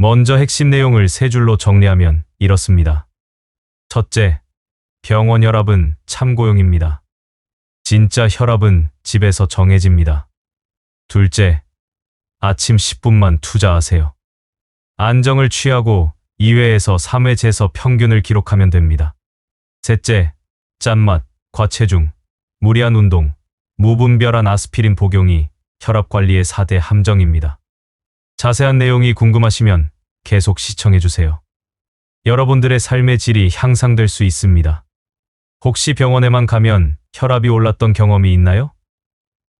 먼저 핵심 내용을 세 줄로 정리하면 이렇습니다. 첫째, 병원 혈압은 참고용입니다. 진짜 혈압은 집에서 정해집니다. 둘째, 아침 10분만 투자하세요. 안정을 취하고 2회에서 3회 재서 평균을 기록하면 됩니다. 셋째, 짠맛, 과체중, 무리한 운동, 무분별한 아스피린 복용이 혈압 관리의 4대 함정입니다. 자세한 내용이 궁금하시면 계속 시청해주세요. 여러분들의 삶의 질이 향상될 수 있습니다. 혹시 병원에만 가면 혈압이 올랐던 경험이 있나요?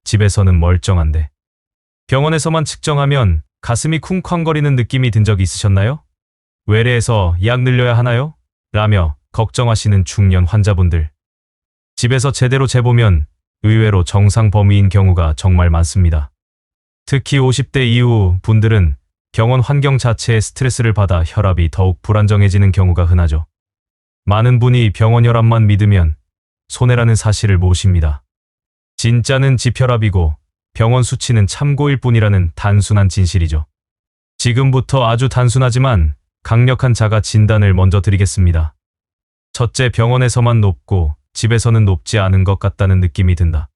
집에서는 멀쩡한데. 병원에서만 측정하면 가슴이 쿵쾅거리는 느낌이 든 적 있으셨나요? 외래에서 약 늘려야 하나요? 라며 걱정하시는 중년 환자분들. 집에서 제대로 재보면 의외로 정상 범위인 경우가 정말 많습니다. 특히 50대 이후 분들은 병원 환경 자체에 스트레스를 받아 혈압이 더욱 불안정해지는 경우가 흔하죠. 많은 분이 병원 혈압만 믿으면 손해라는 사실을 모십니다. 진짜는 지혈압이고 병원 수치는 참고일 뿐이라는 단순한 진실이죠. 지금부터 아주 단순하지만 강력한 자가 진단을 먼저 드리겠습니다. 첫째, 병원에서만 높고 집에서는 높지 않은 것 같다는 느낌이 든다.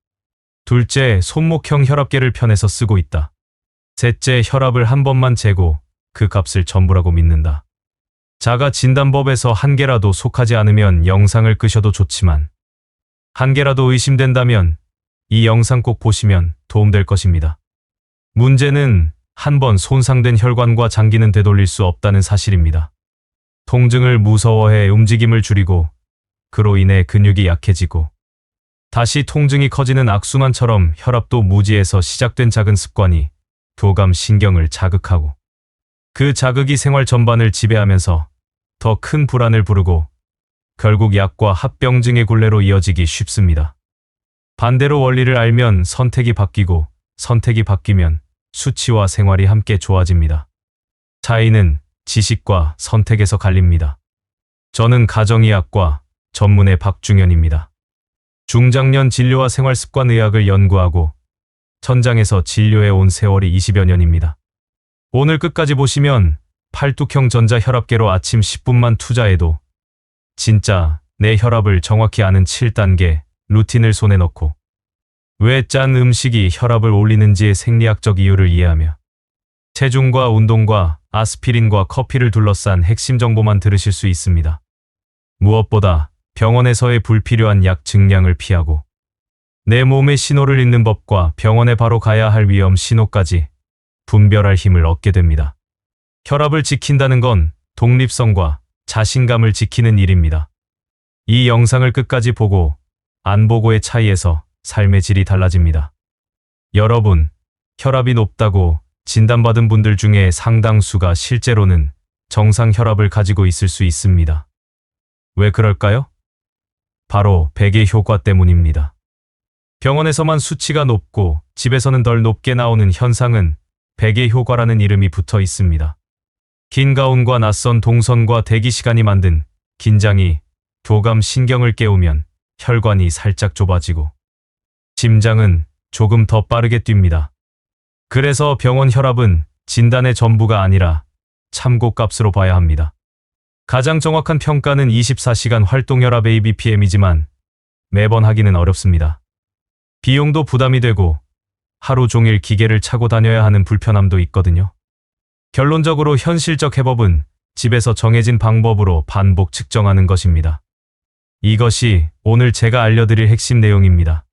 둘째, 손목형 혈압계를 편해서 쓰고 있다. 셋째, 혈압을 한 번만 재고 그 값을 전부라고 믿는다. 자가 진단법에서 한 개라도 속하지 않으면 영상을 끄셔도 좋지만 한 개라도 의심된다면 이 영상 꼭 보시면 도움될 것입니다. 문제는 한 번 손상된 혈관과 장기는 되돌릴 수 없다는 사실입니다. 통증을 무서워해 움직임을 줄이고 그로 인해 근육이 약해지고 다시 통증이 커지는 악순환처럼 혈압도 무지에서 시작된 작은 습관이 교감 신경을 자극하고 그 자극이 생활 전반을 지배하면서 더 큰 불안을 부르고 결국 약과 합병증의 굴레로 이어지기 쉽습니다. 반대로 원리를 알면 선택이 바뀌고 선택이 바뀌면 수치와 생활이 함께 좋아집니다. 차이는 지식과 선택에서 갈립니다. 저는 가정의학과 전문의 박중현입니다. 중장년 진료와 생활습관 의학을 연구하고 천장에서 진료해 온 세월이 20여 년입니다. 오늘 끝까지 보시면 팔뚝형 전자혈압계로 아침 10분만 투자해도 진짜 내 혈압을 정확히 아는 7단계 루틴을 손에 넣고 왜 짠 음식이 혈압을 올리는지의 생리학적 이유를 이해하며 체중과 운동과 아스피린과 커피를 둘러싼 핵심 정보만 들으실 수 있습니다. 무엇보다 병원에서의 불필요한 약 증량을 피하고 내 몸의 신호를 읽는 법과 병원에 바로 가야 할 위험 신호까지 분별할 힘을 얻게 됩니다. 혈압을 지킨다는 건 독립성과 자신감을 지키는 일입니다. 이 영상을 끝까지 보고 안 보고의 차이에서 삶의 질이 달라집니다. 여러분, 혈압이 높다고 진단받은 분들 중에 상당수가 실제로는 정상 혈압을 가지고 있을 수 있습니다. 왜 그럴까요? 바로 베개 효과 때문입니다. 병원에서만 수치가 높고 집에서는 덜 높게 나오는 현상은 베개 효과라는 이름이 붙어 있습니다. 긴 가운과 낯선 동선과 대기 시간이 만든 긴장이 교감 신경을 깨우면 혈관이 살짝 좁아지고 심장은 조금 더 빠르게 뜁니다. 그래서 병원 혈압은 진단의 전부가 아니라 참고값으로 봐야 합니다. 가장 정확한 평가는 24시간 활동혈압 ABPM이지만 매번 하기는 어렵습니다. 비용도 부담이 되고 하루 종일 기계를 차고 다녀야 하는 불편함도 있거든요. 결론적으로 현실적 해법은 집에서 정해진 방법으로 반복 측정하는 것입니다. 이것이 오늘 제가 알려드릴 핵심 내용입니다.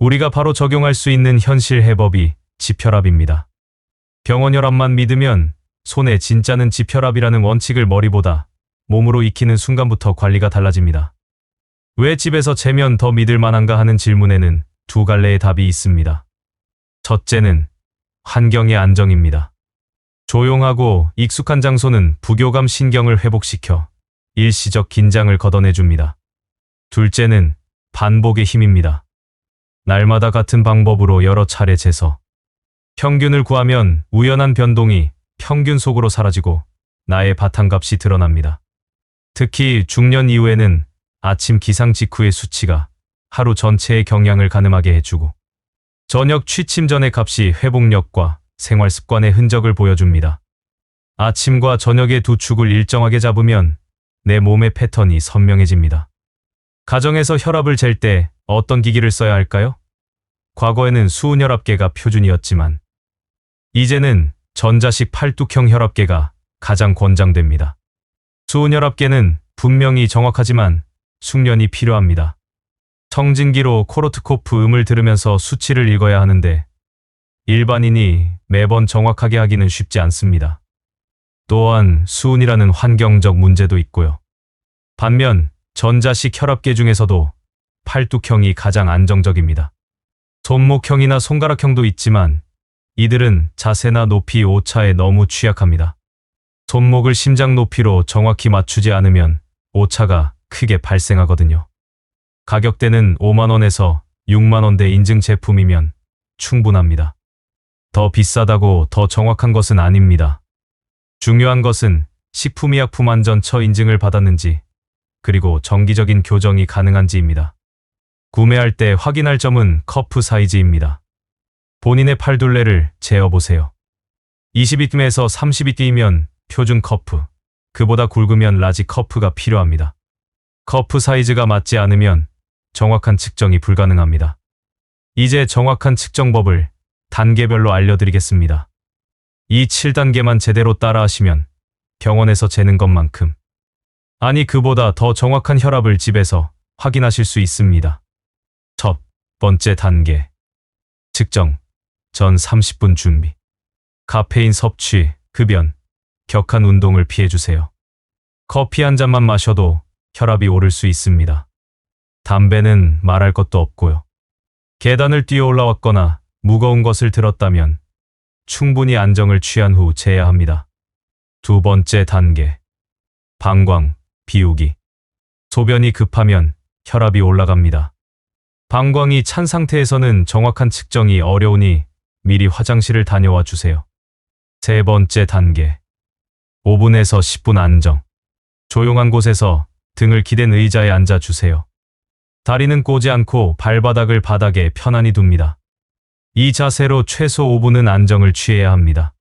우리가 바로 적용할 수 있는 현실 해법이 지혈압입니다. 병원 혈압만 믿으면 손에 진짜는 지혈압이라는 원칙을 머리보다 몸으로 익히는 순간부터 관리가 달라집니다. 왜 집에서 재면 더 믿을 만한가 하는 질문에는 두 갈래의 답이 있습니다. 첫째는 환경의 안정입니다. 조용하고 익숙한 장소는 부교감 신경을 회복시켜 일시적 긴장을 걷어내줍니다. 둘째는 반복의 힘입니다. 날마다 같은 방법으로 여러 차례 재서 평균을 구하면 우연한 변동이 평균 속으로 사라지고 나의 바탕값이 드러납니다. 특히 중년 이후에는 아침 기상 직후의 수치가 하루 전체의 경향을 가늠하게 해주고 저녁 취침 전의 값이 회복력과 생활 습관의 흔적을 보여줍니다. 아침과 저녁의 두 축을 일정하게 잡으면 내 몸의 패턴이 선명해집니다. 가정에서 혈압을 잴 때 어떤 기기를 써야 할까요? 과거에는 수은혈압계가 표준이었지만 이제는 전자식 팔뚝형 혈압계가 가장 권장됩니다. 수은혈압계는 분명히 정확하지만 숙련이 필요합니다. 청진기로 코로트코프 음을 들으면서 수치를 읽어야 하는데 일반인이 매번 정확하게 하기는 쉽지 않습니다. 또한 수은이라는 환경적 문제도 있고요. 반면 전자식 혈압계 중에서도 팔뚝형이 가장 안정적입니다. 손목형이나 손가락형도 있지만 이들은 자세나 높이 오차에 너무 취약합니다. 손목을 심장 높이로 정확히 맞추지 않으면 오차가 크게 발생하거든요. 가격대는 5만원에서 6만원대 인증 제품이면 충분합니다. 더 비싸다고 더 정확한 것은 아닙니다. 중요한 것은 식품의약품 안전처 인증을 받았는지 그리고 정기적인 교정이 가능한지입니다. 구매할 때 확인할 점은 커프 사이즈입니다. 본인의 팔둘레를 재어보세요. 22끼에서 32끼이면 표준 커프, 그보다 굵으면 라지 커프가 필요합니다. 커프 사이즈가 맞지 않으면 정확한 측정이 불가능합니다. 이제 정확한 측정법을 단계별로 알려드리겠습니다. 이 7단계만 제대로 따라하시면 병원에서 재는 것만큼 아니 그보다 더 정확한 혈압을 집에서 확인하실 수 있습니다. 첫 번째 단계 측정 전 30분 준비 카페인 섭취, 급연, 격한 운동을 피해주세요. 커피 한 잔만 마셔도 혈압이 오를 수 있습니다. 담배는 말할 것도 없고요. 계단을 뛰어 올라왔거나 무거운 것을 들었다면 충분히 안정을 취한 후 재야 합니다. 두 번째 단계. 방광, 비우기. 소변이 급하면 혈압이 올라갑니다. 방광이 찬 상태에서는 정확한 측정이 어려우니 미리 화장실을 다녀와 주세요. 세 번째 단계. 5분에서 10분 안정. 조용한 곳에서 등을 기댄 의자에 앉아 주세요. 다리는 꼬지 않고 발바닥을 바닥에 편안히 둡니다. 이 자세로 최소 5분은 안정을 취해야 합니다.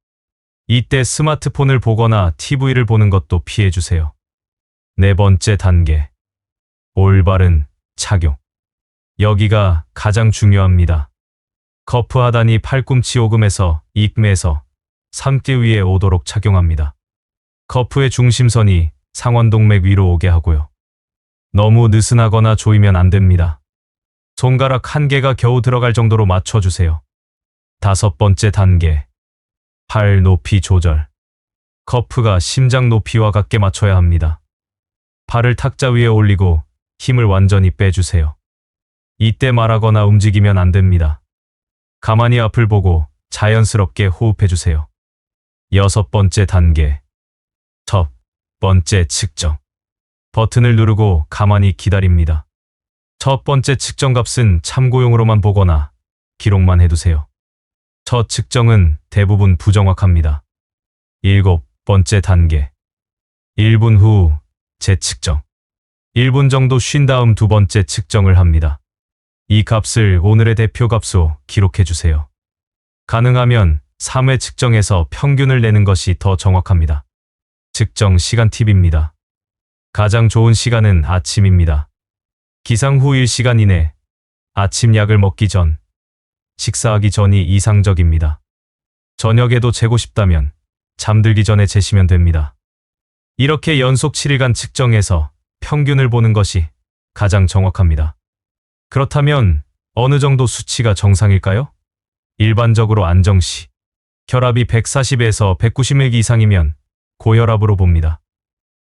이때 스마트폰을 보거나 TV를 보는 것도 피해 주세요. 네 번째 단계. 올바른 착용. 여기가 가장 중요합니다. 커프 하단이 팔꿈치 오금에서 입금에서 삼대 위에 오도록 착용합니다. 커프의 중심선이 상원동맥 위로 오게 하고요. 너무 느슨하거나 조이면 안 됩니다. 손가락 한 개가 겨우 들어갈 정도로 맞춰주세요. 다섯 번째 단계. 팔 높이 조절. 커프가 심장 높이와 같게 맞춰야 합니다. 팔을 탁자 위에 올리고 힘을 완전히 빼주세요. 이때 말하거나 움직이면 안 됩니다. 가만히 앞을 보고 자연스럽게 호흡해주세요. 여섯 번째 단계. 첫 번째 측정. 버튼을 누르고 가만히 기다립니다. 첫 번째 측정 값은 참고용으로만 보거나 기록만 해두세요. 첫 측정은 대부분 부정확합니다. 일곱 번째 단계. 1분 후 재측정. 1분 정도 쉰 다음 두 번째 측정을 합니다. 이 값을 오늘의 대표 값으로 기록해 주세요. 가능하면 3회 측정에서 평균을 내는 것이 더 정확합니다. 측정 시간 팁입니다. 가장 좋은 시간은 아침입니다. 기상 후 1시간 이내 아침 약을 먹기 전, 식사하기 전이 이상적입니다. 저녁에도 재고 싶다면 잠들기 전에 재시면 됩니다. 이렇게 연속 7일간 측정해서 평균을 보는 것이 가장 정확합니다. 그렇다면 어느 정도 수치가 정상일까요? 일반적으로 안정시 혈압이 140에서 190mg 이상이면 고혈압으로 봅니다.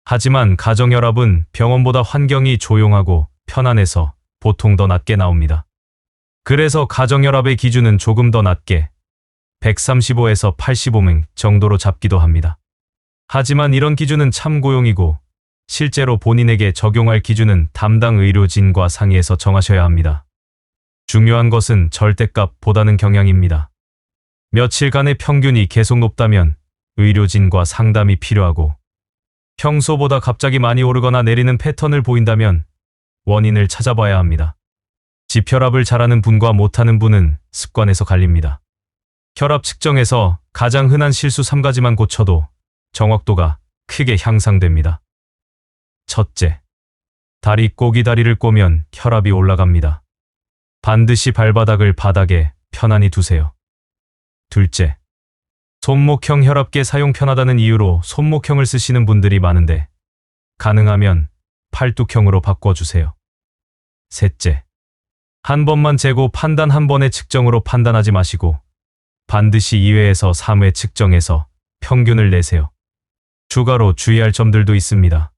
하지만 가정혈압은 병원보다 환경이 조용하고 편안해서 보통 더 낮게 나옵니다. 그래서 가정혈압의 기준은 조금 더 낮게 135에서 85명 정도로 잡기도 합니다. 하지만 이런 기준은 참고용이고 실제로 본인에게 적용할 기준은 담당 의료진과 상의해서 정하셔야 합니다. 중요한 것은 절대값보다는 경향입니다. 며칠간의 평균이 계속 높다면 의료진과 상담이 필요하고 평소보다 갑자기 많이 오르거나 내리는 패턴을 보인다면 원인을 찾아봐야 합니다. 지혈압을 잘하는 분과 못하는 분은 습관에서 갈립니다. 혈압 측정에서 가장 흔한 실수 3가지만 고쳐도 정확도가 크게 향상됩니다. 첫째, 다리 꼬기 다리를 꼬면 혈압이 올라갑니다. 반드시 발바닥을 바닥에 편안히 두세요. 둘째, 손목형 혈압계 사용 편하다는 이유로 손목형을 쓰시는 분들이 많은데 가능하면 팔뚝형으로 바꿔주세요. 셋째, 한 번만 재고 판단 한 번의 측정으로 판단하지 마시고 반드시 2회에서 3회 측정해서 평균을 내세요. 추가로 주의할 점들도 있습니다.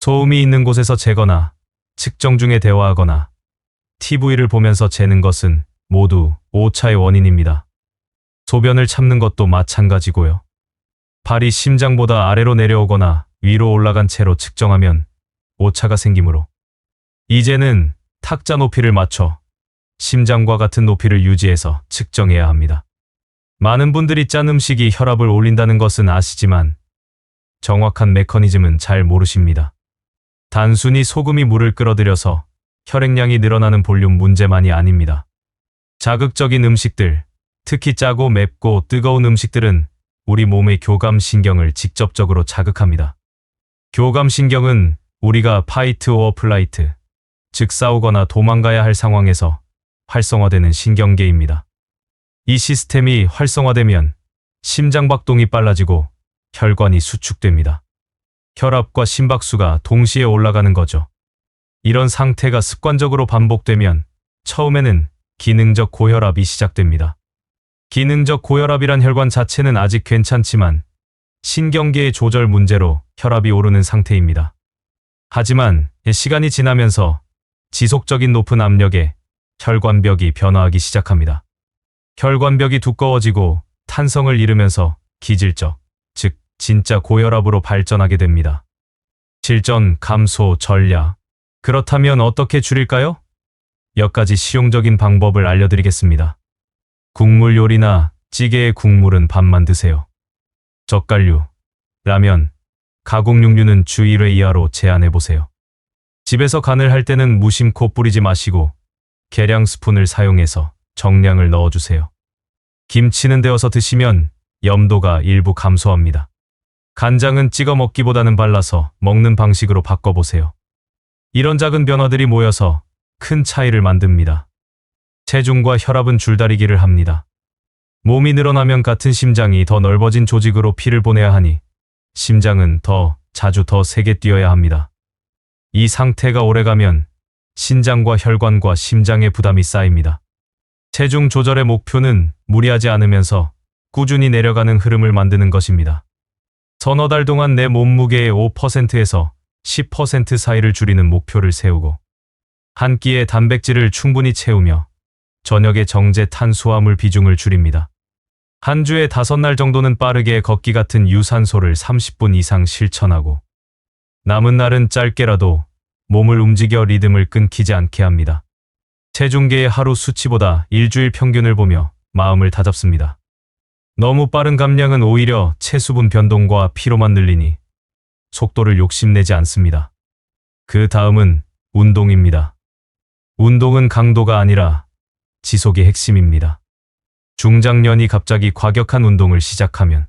소음이 있는 곳에서 재거나 측정 중에 대화하거나 TV를 보면서 재는 것은 모두 오차의 원인입니다. 소변을 참는 것도 마찬가지고요. 발이 심장보다 아래로 내려오거나 위로 올라간 채로 측정하면 오차가 생기므로 이제는 탁자 높이를 맞춰 심장과 같은 높이를 유지해서 측정해야 합니다. 많은 분들이 짠 음식이 혈압을 올린다는 것은 아시지만 정확한 메커니즘은 잘 모르십니다. 단순히 소금이 물을 끌어들여서 혈액량이 늘어나는 볼륨 문제만이 아닙니다. 자극적인 음식들, 특히 짜고 맵고 뜨거운 음식들은 우리 몸의 교감신경을 직접적으로 자극합니다. 교감신경은 우리가 파이트 오어 플라이트, 즉 싸우거나 도망가야 할 상황에서 활성화되는 신경계입니다. 이 시스템이 활성화되면 심장박동이 빨라지고 혈관이 수축됩니다. 혈압과 심박수가 동시에 올라가는 거죠. 이런 상태가 습관적으로 반복되면 처음에는 기능적 고혈압이 시작됩니다. 기능적 고혈압이란 혈관 자체는 아직 괜찮지만 신경계의 조절 문제로 혈압이 오르는 상태입니다. 하지만 시간이 지나면서 지속적인 높은 압력에 혈관벽이 변화하기 시작합니다. 혈관벽이 두꺼워지고 탄성을 잃으면서 기질적, 즉 진짜 고혈압으로 발전하게 됩니다. 질전 감소 전략. 그렇다면 어떻게 줄일까요? 몇 가지 실용적인 방법을 알려드리겠습니다. 국물 요리나 찌개의 국물은 반만 드세요. 젓갈류, 라면, 가공육류는 주 1회 이하로 제한해 보세요. 집에서 간을 할 때는 무심코 뿌리지 마시고 계량 스푼을 사용해서 정량을 넣어주세요. 김치는 데워서 드시면 염도가 일부 감소합니다. 간장은 찍어 먹기보다는 발라서 먹는 방식으로 바꿔보세요. 이런 작은 변화들이 모여서 큰 차이를 만듭니다. 체중과 혈압은 줄다리기를 합니다. 몸이 늘어나면 같은 심장이 더 넓어진 조직으로 피를 보내야 하니 심장은 더 자주 더 세게 뛰어야 합니다. 이 상태가 오래가면 신장과 혈관과 심장의 부담이 쌓입니다. 체중 조절의 목표는 무리하지 않으면서 꾸준히 내려가는 흐름을 만드는 것입니다. 서너 달 동안 내 몸무게의 5%에서 10% 사이를 줄이는 목표를 세우고 한 끼의 단백질을 충분히 채우며 저녁에 정제 탄수화물 비중을 줄입니다. 한 주에 다섯 날 정도는 빠르게 걷기 같은 유산소를 30분 이상 실천하고 남은 날은 짧게라도 몸을 움직여 리듬을 끊기지 않게 합니다. 체중계의 하루 수치보다 일주일 평균을 보며 마음을 다잡습니다. 너무 빠른 감량은 오히려 체수분 변동과 피로만 늘리니 속도를 욕심내지 않습니다. 그 다음은 운동입니다. 운동은 강도가 아니라 지속이 핵심입니다. 중장년이 갑자기 과격한 운동을 시작하면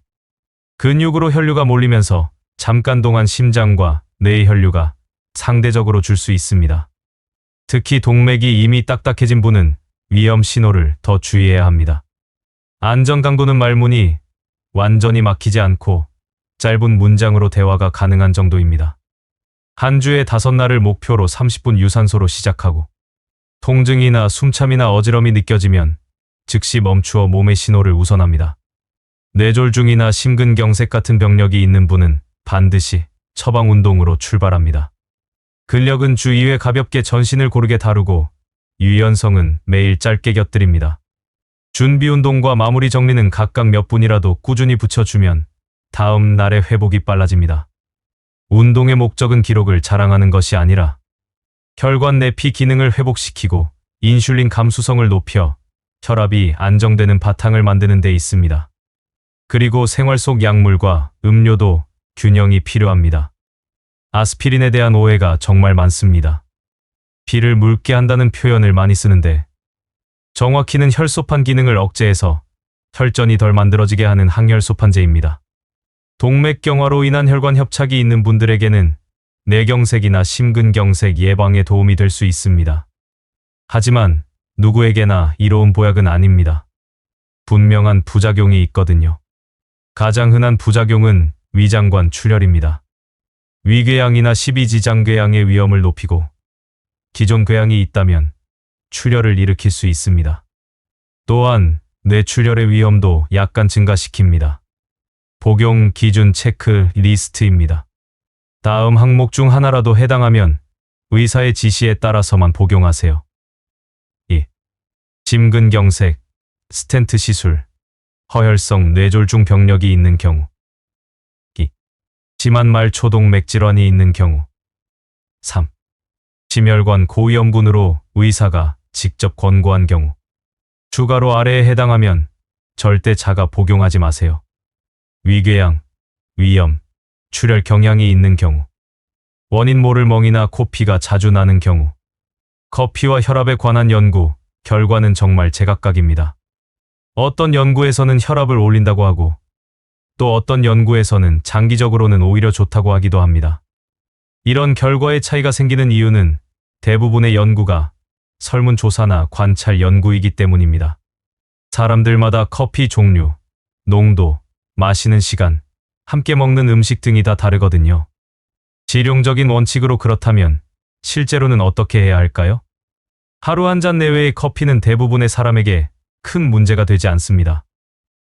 근육으로 혈류가 몰리면서 잠깐 동안 심장과 뇌의 혈류가 상대적으로 줄 수 있습니다. 특히 동맥이 이미 딱딱해진 분은 위험 신호를 더 주의해야 합니다. 안전 강도는 말문이 완전히 막히지 않고 짧은 문장으로 대화가 가능한 정도입니다. 한 주에 다섯 날을 목표로 30분 유산소로 시작하고 통증이나 숨참이나 어지럼이 느껴지면 즉시 멈추어 몸의 신호를 우선합니다. 뇌졸중이나 심근경색 같은 병력이 있는 분은 반드시 처방 운동으로 출발합니다. 근력은 주 2회 가볍게 전신을 고르게 다루고 유연성은 매일 짧게 곁들입니다. 준비 운동과 마무리 정리는 각각 몇 분이라도 꾸준히 붙여주면 다음 날의 회복이 빨라집니다. 운동의 목적은 기록을 자랑하는 것이 아니라 혈관 내피 기능을 회복시키고 인슐린 감수성을 높여 혈압이 안정되는 바탕을 만드는 데 있습니다. 그리고 생활 속 약물과 음료도 균형이 필요합니다. 아스피린에 대한 오해가 정말 많습니다. 피를 묽게 한다는 표현을 많이 쓰는데 정확히는 혈소판 기능을 억제해서 혈전이 덜 만들어지게 하는 항혈소판제입니다. 동맥경화로 인한 혈관 협착이 있는 분들에게는 뇌경색이나 심근경색 예방에 도움이 될 수 있습니다. 하지만 누구에게나 이로운 보약은 아닙니다. 분명한 부작용이 있거든요. 가장 흔한 부작용은 위장관 출혈입니다. 위궤양이나 십이지장궤양의 위험을 높이고 기존 궤양이 있다면 출혈을 일으킬 수 있습니다. 또한 뇌출혈의 위험도 약간 증가시킵니다. 복용 기준 체크 리스트입니다. 다음 항목 중 하나라도 해당하면 의사의 지시에 따라서만 복용하세요. 2. 심근경색, 스텐트 시술, 허혈성 뇌졸중 병력이 있는 경우 2. 심한 말 초동맥 질환이 있는 경우 3. 심혈관 고위험군으로 의사가 직접 권고한 경우 추가로 아래에 해당하면 절대 자가 복용하지 마세요. 위궤양, 위염, 출혈 경향이 있는 경우 원인 모를 멍이나 코피가 자주 나는 경우 커피와 혈압에 관한 연구 결과는 정말 제각각입니다. 어떤 연구에서는 혈압을 올린다고 하고 또 어떤 연구에서는 장기적으로는 오히려 좋다고 하기도 합니다. 이런 결과의 차이가 생기는 이유는 대부분의 연구가 설문조사나 관찰 연구이기 때문입니다. 사람들마다 커피 종류, 농도, 마시는 시간, 함께 먹는 음식 등이 다 다르거든요. 실용적인 원칙으로 그렇다면 실제로는 어떻게 해야 할까요? 하루 한 잔 내외의 커피는 대부분의 사람에게 큰 문제가 되지 않습니다.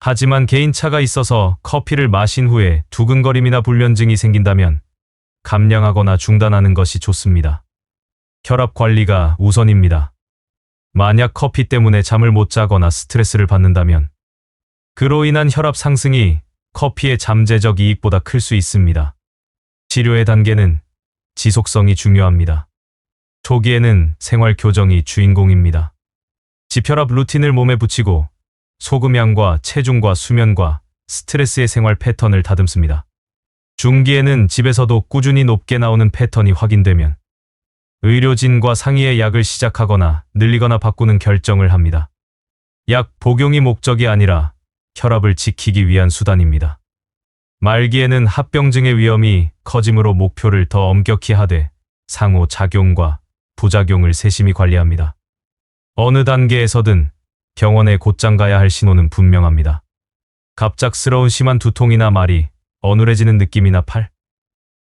하지만 개인차가 있어서 커피를 마신 후에 두근거림이나 불면증이 생긴다면 감량하거나 중단하는 것이 좋습니다. 혈압 관리가 우선입니다. 만약 커피 때문에 잠을 못 자거나 스트레스를 받는다면 그로 인한 혈압 상승이 커피의 잠재적 이익보다 클 수 있습니다. 치료의 단계는 지속성이 중요합니다. 초기에는 생활 교정이 주인공입니다. 지혈압 루틴을 몸에 붙이고 소금양과 체중과 수면과 스트레스의 생활 패턴을 다듬습니다. 중기에는 집에서도 꾸준히 높게 나오는 패턴이 확인되면 의료진과 상의의 약을 시작하거나 늘리거나 바꾸는 결정을 합니다. 약 복용이 목적이 아니라 혈압을 지키기 위한 수단입니다. 말기에는 합병증의 위험이 커짐으로 목표를 더 엄격히 하되 상호 작용과 부작용을 세심히 관리합니다. 어느 단계에서든 병원에 곧장 가야 할 신호는 분명합니다. 갑작스러운 심한 두통이나 말이 어눌해지는 느낌이나 팔,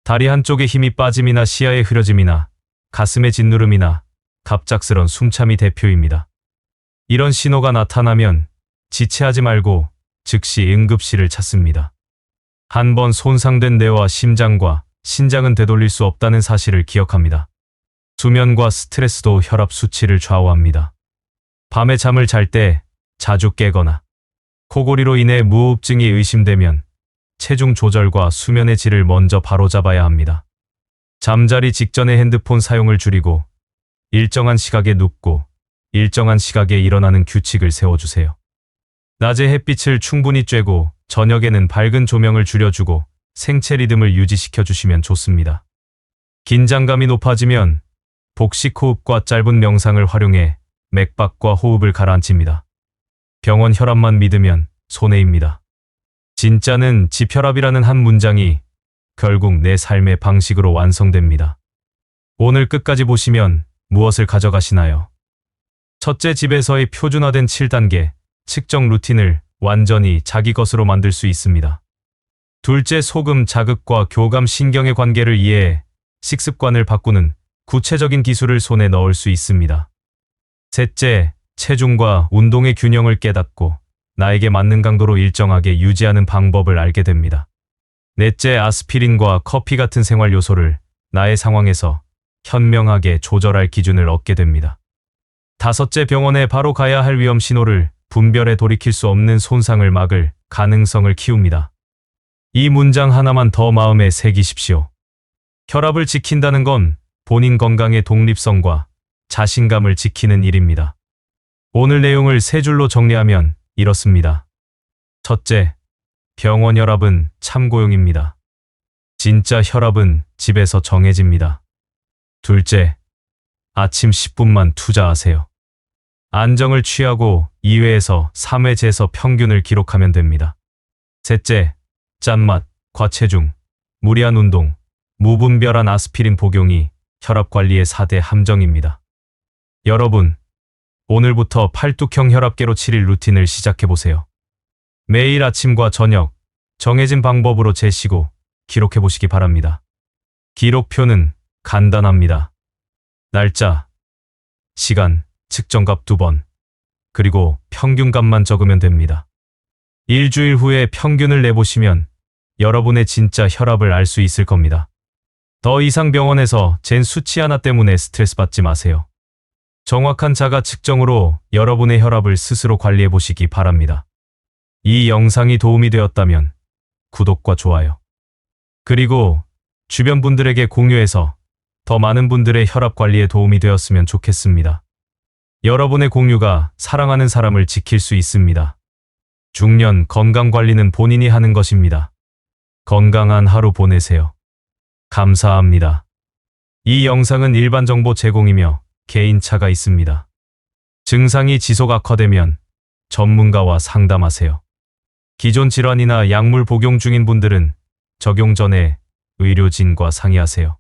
다리 한쪽에 힘이 빠짐이나 시야의 흐려짐이나 가슴의 짓누름이나 갑작스런 숨참이 대표입니다. 이런 신호가 나타나면 지체하지 말고 즉시 응급실을 찾습니다. 한 번 손상된 뇌와 심장과 신장은 되돌릴 수 없다는 사실을 기억합니다. 수면과 스트레스도 혈압 수치를 좌우합니다. 밤에 잠을 잘 때 자주 깨거나 코골이로 인해 무호흡증이 의심되면 체중 조절과 수면의 질을 먼저 바로잡아야 합니다. 잠자리 직전에 핸드폰 사용을 줄이고 일정한 시각에 눕고 일정한 시각에 일어나는 규칙을 세워주세요. 낮에 햇빛을 충분히 쬐고 저녁에는 밝은 조명을 줄여주고 생체 리듬을 유지시켜 주시면 좋습니다. 긴장감이 높아지면 복식 호흡과 짧은 명상을 활용해 맥박과 호흡을 가라앉힙니다. 병원 혈압만 믿으면 손해입니다. 진짜는 지혈압이라는 한 문장이 결국 내 삶의 방식으로 완성됩니다. 오늘 끝까지 보시면 무엇을 가져가시나요? 첫째 집에서의 표준화된 7단계 측정 루틴을 완전히 자기 것으로 만들 수 있습니다. 둘째 소금 자극과 교감 신경의 관계를 이해해 식습관을 바꾸는 구체적인 기술을 손에 넣을 수 있습니다. 셋째, 체중과 운동의 균형을 깨닫고 나에게 맞는 강도로 일정하게 유지하는 방법을 알게 됩니다. 넷째, 아스피린과 커피 같은 생활 요소를 나의 상황에서 현명하게 조절할 기준을 얻게 됩니다. 다섯째, 병원에 바로 가야 할 위험 신호를 분별해 돌이킬 수 없는 손상을 막을 가능성을 키웁니다. 이 문장 하나만 더 마음에 새기십시오. 혈압을 지킨다는 건 본인 건강의 독립성과 자신감을 지키는 일입니다. 오늘 내용을 세 줄로 정리하면 이렇습니다. 첫째, 병원 혈압은 참고용입니다. 진짜 혈압은 집에서 정해집니다. 둘째, 아침 10분만 투자하세요. 안정을 취하고 2회에서 3회 재서 평균을 기록하면 됩니다. 셋째, 짠맛, 과체중, 무리한 운동, 무분별한 아스피린 복용이 혈압 관리의 4대 함정입니다. 여러분, 오늘부터 팔뚝형 혈압계로 7일 루틴을 시작해 보세요. 매일 아침과 저녁 정해진 방법으로 재시고 기록해 보시기 바랍니다. 기록표는 간단합니다. 날짜, 시간, 측정값 두 번, 그리고 평균값만 적으면 됩니다. 일주일 후에 평균을 내보시면 여러분의 진짜 혈압을 알 수 있을 겁니다. 더 이상 병원에서 잰 수치 하나 때문에 스트레스 받지 마세요. 정확한 자가 측정으로 여러분의 혈압을 스스로 관리해 보시기 바랍니다. 이 영상이 도움이 되었다면 구독과 좋아요. 그리고 주변 분들에게 공유해서 더 많은 분들의 혈압 관리에 도움이 되었으면 좋겠습니다. 여러분의 공유가 사랑하는 사람을 지킬 수 있습니다. 중년 건강 관리는 본인이 하는 것입니다. 건강한 하루 보내세요. 감사합니다. 이 영상은 일반 정보 제공이며 개인차가 있습니다. 증상이 지속 악화되면 전문가와 상담하세요. 기존 질환이나 약물 복용 중인 분들은 적용 전에 의료진과 상의하세요.